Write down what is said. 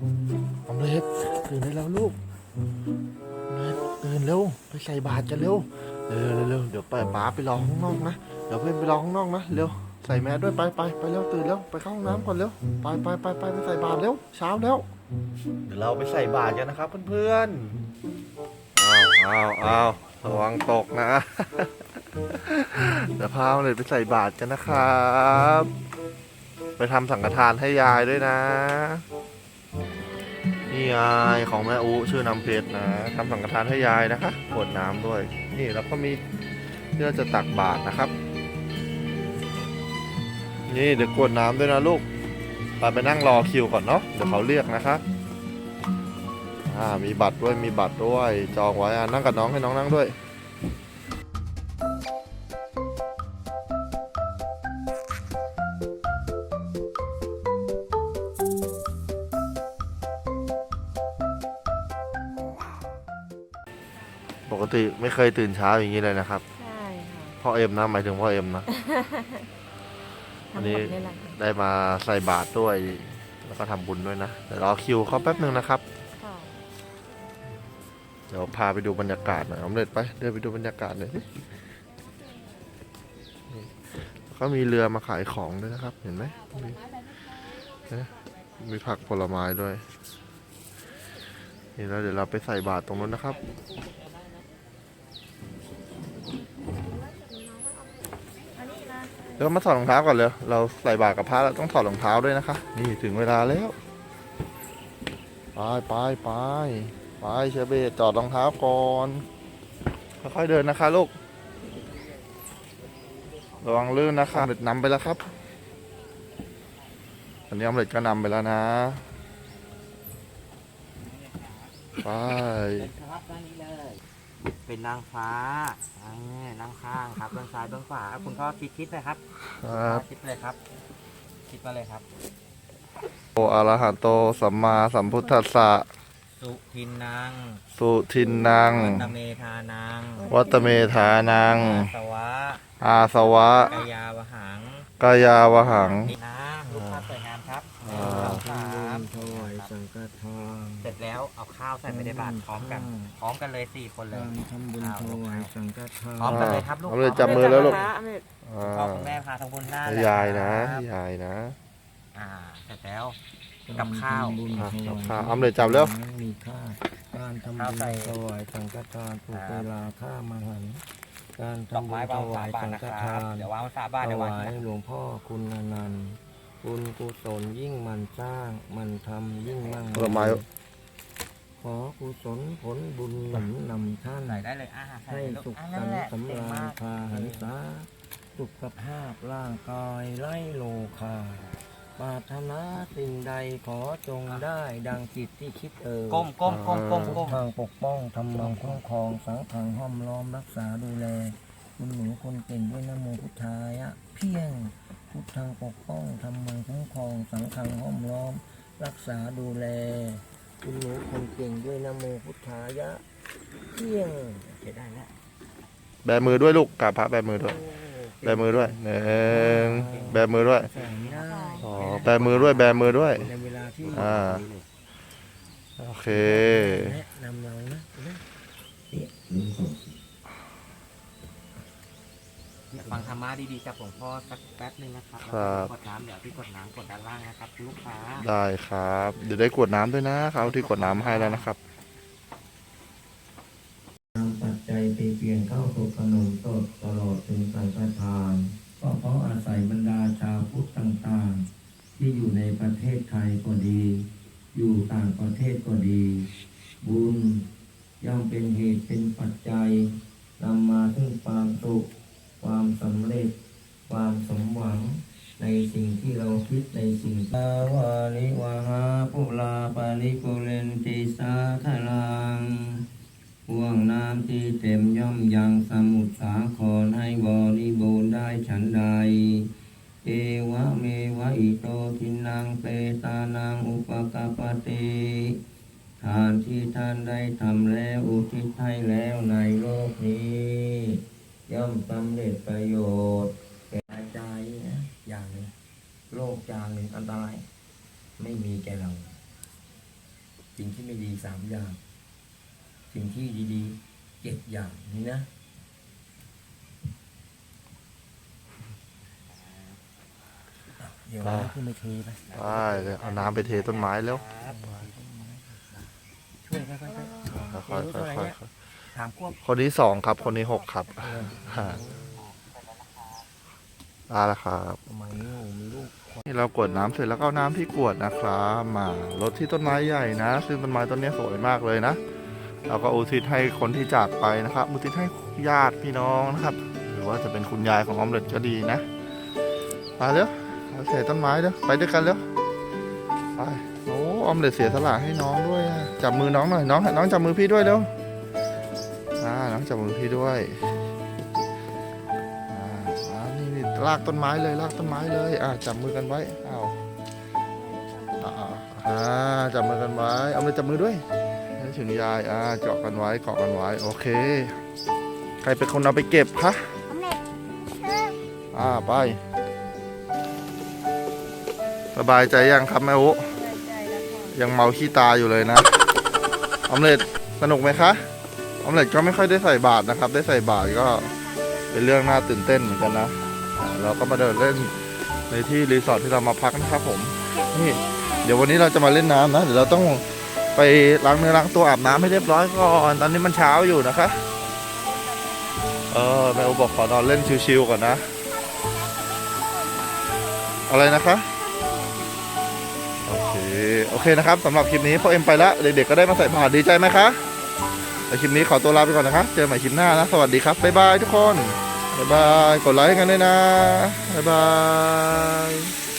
ตื่นได้แล้วลูกเนทตื่นเร็วไปใส่บาตรกันเร็วเร็วเร็วเร็วเดี๋ยวไปป๋าไปรอข้างนอกนะเดี๋ยวเพื่อนไปรอข้างนอกนะเร็วใส่แมสด้วยไปไปไปเร็วตื่นเร็วไปเข้าห้องน้ำก่อนเร็วไปไปไปไปไปใส่บาตรเร็วเช้าแล้ว เดี๋ยวเราไปใส่บาตรกันนะครับเพื่อนๆอ้าวอ้าวอ้าวระวังตกนะเดี๋ยวพาเลยไปใส่บาตรกันนะครับ ไปทำสังฆทานให้ยายด้วยนะ นี่ยายของแม่อุชื่อน้ำเพชรนะทำสังฆทานให้ยายนะคะกรวดน้ำด้วย นี่แล้วก็มีที่เราจะตักบาตรนะครับ นี่เดี๋ยวกวดน้ำด้วยนะลูกไปไปนั่งรอคิวก่อนเนาะเดี๋ยวเขาเรียกนะครับอ่ามีบัตรด้วยมีบัตรด้วยจองไว้อ่านั่งกับน้องให้น้องนั่งด้วย กติไม่เคยตื่นเช้าอย่างนี้เลยนะครับใช่ค่ะพ่อเอ็มนะหมายถึงพ่อเอ็มนะ อัทั้นงหนี้มดนี่แหละค่ะได้มาใส่บาตรด้วย แล้วก็ทำบุญด้วยนะเดี๋ยวรอคิวเขาแป๊บหนึ่งนะครับ ค่ะเดี๋ยวพาไปดูบรรยากาศหน่อยออมเล็ตไป เดินไปดูบรรยากาศหน่อยสินี่แล้วก็มีเรือมาขายของด้วยนะครับ เห็นไหมมีนะมีผักผลไม้ด้วย นี่แล้วเดี๋ยวเราไปใส่บาตรตรงนู้นนะครับ ดี๋ยวมาถอดรองเท้าก่อนเลยเราใส่บาตรกับพระเราต้องถอดรองเท้าด้วยนะคะ นี่ถึงเวลาแล้ว ไปไปไปไปเชเบจอดรองเท้าก่อนค่อยๆเดินนะคะลูกระวังลื่นนะคะเด็ดนำไปแล้วครับ อันนี้อมเล็ตก็นำไปแล้วนะไป เลยเป็นนางฟ้าอ่านั่งข้างครับเบื้องซ้ายเบื้องขวาคุณพ่อคิดคิดเลยครับครับคิดเลยครับ คิดมาเลยครับ โออะระหะโตสัมมาสัมพุทธัสสะสุทินนางสุทินนังวัตเมธานางวัตเมธานังอาสวะอาสวะกายาวหังกายาวหัง นี่นะรูปภาพสวยงามครับหอ่านึ่งสองสาม ถวายสังฆทานเสร็จแล้วเอาข้าวใส่ไปในบาตรพร้อมกัน พร้อมกันเลยสี่คนเลย การทำบุญถวายสังฆทานพร้อมกันเลยครับลูกเอาเลยจับมือแล้วลูกพระอเมริกอ่าพ่อคุณแม่พาทำบุญหน้าให้เลยยายนะคให้รับยายนะ อ่าเสร็จแล้ว กับข้าวกรทำบุญอะถวกับยข้าวเอาเลยจับเร็วมีค่าการทำข้าวบุญใส่ถวายสังฆทานถูกเวลาค่ามาหันการดอกทำบุไม้ญถวางวาฝายบาทสังนะฆครัทาบนเดี๋ยววางฝาบาทถเดี๋ยววางวายนะหลวงพ่อคุณอนันต์ บุญกุศลยิ่งมันสร้าง มันทำยิ่งมั่งผลไม้ ขอกุศลผลบุญหนุนนำท่าน ใส่ได้เลยอ่าใส่ให้เลยลูกสุขอ่าสันั่นนแหละต์สำเก่งราญมาก พาหันษาสุขภาพร่างกายไร้โลคาปรารถนาสิ่งใดขอจงได้ดังจิตที่คิดเอ่ยก้มก้มก้มก้มทุกก้มทางปกป้องทำนองคุ้มครอง สังขังห้อมล้อมรักษาดูแล คุณหนูคนเก่งด้วยนะโมพุทธายะ เพียง พุทธังปกป้องทำมังคุ้มครองสังขังห้อมล้อม รักษาดูแลคุณหนูคนเก่งด้วยนะโมพุทธายะเพียงเก็บได้แล้วแบมือด้วยลูกกราบพระแบมือด้วย แบมือด้วยหนึ่งแบมือด้วยแสงได้อ๋อแบมือด้วยแบมือด้วย ในเวลาที่อ่า โอเค แนะนำเรานะนะฟังธ รรมะดีๆจากหลวงพ่อสักแป๊บนึงนะครับครับแล้วก็กดน้ำเดี๋ยวพี่กดน้ำกดด้านล่างนะครับลูกค้าได้ครับ เดี๋ยวได้กรวดน้ำด้วยนะเขาที่กรวดน้ำให้แล้วนะครับนำปัจจัยไปเปลี่ยนเข้าสู่ขนมสดตลอดถึงสังฆทานก็เพราะอาศัยบรรดาชาวพุทธต่างๆ ที่อยู่ในประเทศไทยก็ดี อยู่ต่างประเทศก็ดี บุญย่อมเป็นเหตุเป็นปัจจัยนำมาซึ่งความสุข ความสำเร็จ ความสมหวังในสิ่งที่เราคิดในสิ่งสาวาลิวาหาปุลาปาลิกุเรนติสาทลังห่วงน้ำที่เต็มย่อมยังสมุทรสาครให้บริบูรณ์ได้ฉันใด เอวะเมวะอิโตทินังเปตานังอุปกปปติทานที่ท่านได้ทำแล้วอุทิศให้แล้วในโลกนี้ ย่อมสำเร็จประโยชน์แก่ใจนะอย่างหนึ่งโลกอย่างหนึ่งอันตราย ไม่มีแก่เราสิ่งที่ไม่ดีสามอย่างสิ่งที่ดีๆเจ็ดอย่างนี้นะเดี๋ยวเราขึ้นไปเทไปไปเลยเอาน้ำไปเทต้นไม้แล้วครับช่วยค่อยๆค่อยๆ ค่อยๆค่อยถามควบๆคนที่สองครับ คนที่หกครับฮะได้แล้วครับทำไมโอ้มีลูกนี่เรากวดน้ำเสร็จแล้วก็เอาน้ำที่กวดนะครับมารดที่ต้นไม้ใหญ่นะ ซึ่งต้นไม้ต้นนี้สวยมากเลยนะเราก็อุทิศให้คนที่จากไปนะครับอุทิศให้ญาติพี่น้องนะครับ หรือว่าจะเป็นคุณยายของออมเล็ตก็ดีนะไปเร็วเอาเสร็จต้นไม้เร็วไปด้วยกันเร็วไปโอ้ออมเล็ตเสียสละให้น้องด้วยอะจับมือน้องหน่อยน้องน้องจับมือพี่ด้วยเร็ว อ่าน้องจับมือพี่ด้วยอ่าอ่านี่นี่ลากต้นไม้เลยลากต้นไม้เลยอ่าจับมือกันไว้อ้าวอ่าอ่าจับมือกันไว้ เอาเลยจับมือด้วยให้ถึงยายอ่าเจาะกันไว้เกาะกันไว้โอเค ใครเป็นคนเอาไปเก็บคะออมเล็ตเริ่มอ่าไปสบายใจยังครับแม่อุใจแล้วค่ะยังเมาขี้ตาอยู่เลยนะออมเล็ตสนุกไหมคะออ มเล็ตก็ไม่ค่อยได้ใส่บาตรนะครับ ได้ใส่บาตรก็เป็นเรื่องน่าตื่นเต้นเหมือนกันนะเราก็มาเดินเล่นในที่รีสอร์ทที่เรามาพักนะครับผมนี่เดี๋ยววันนี้เราจะมาเล่นน้ำนะเดี๋ยวเราต้องไปล้างเนื้อล้างตัวอาบน้ำให้เรียบร้อยก่อนตอนนี้มันเช้าอยู่นะคะ เออแม่อุบอกขอนอนเล่นชิวๆก่อนนะ อะไรนะคะโอเคโอเคนะครับสำหรับคลิปนี้พ่อเอ็มไปแล้วเด็กๆก็ได้มาใส่บาตรดีใจไหมคะ แต่คลิปนี้ขอตัวลาไปก่อนนะคะเจอใหม่คลิปหน้านะ สวัสดีครับ บ๊ายบายทุกคน บ๊ายบาย กดไลค์ให้กันด้วยนะ บ๊ายบาย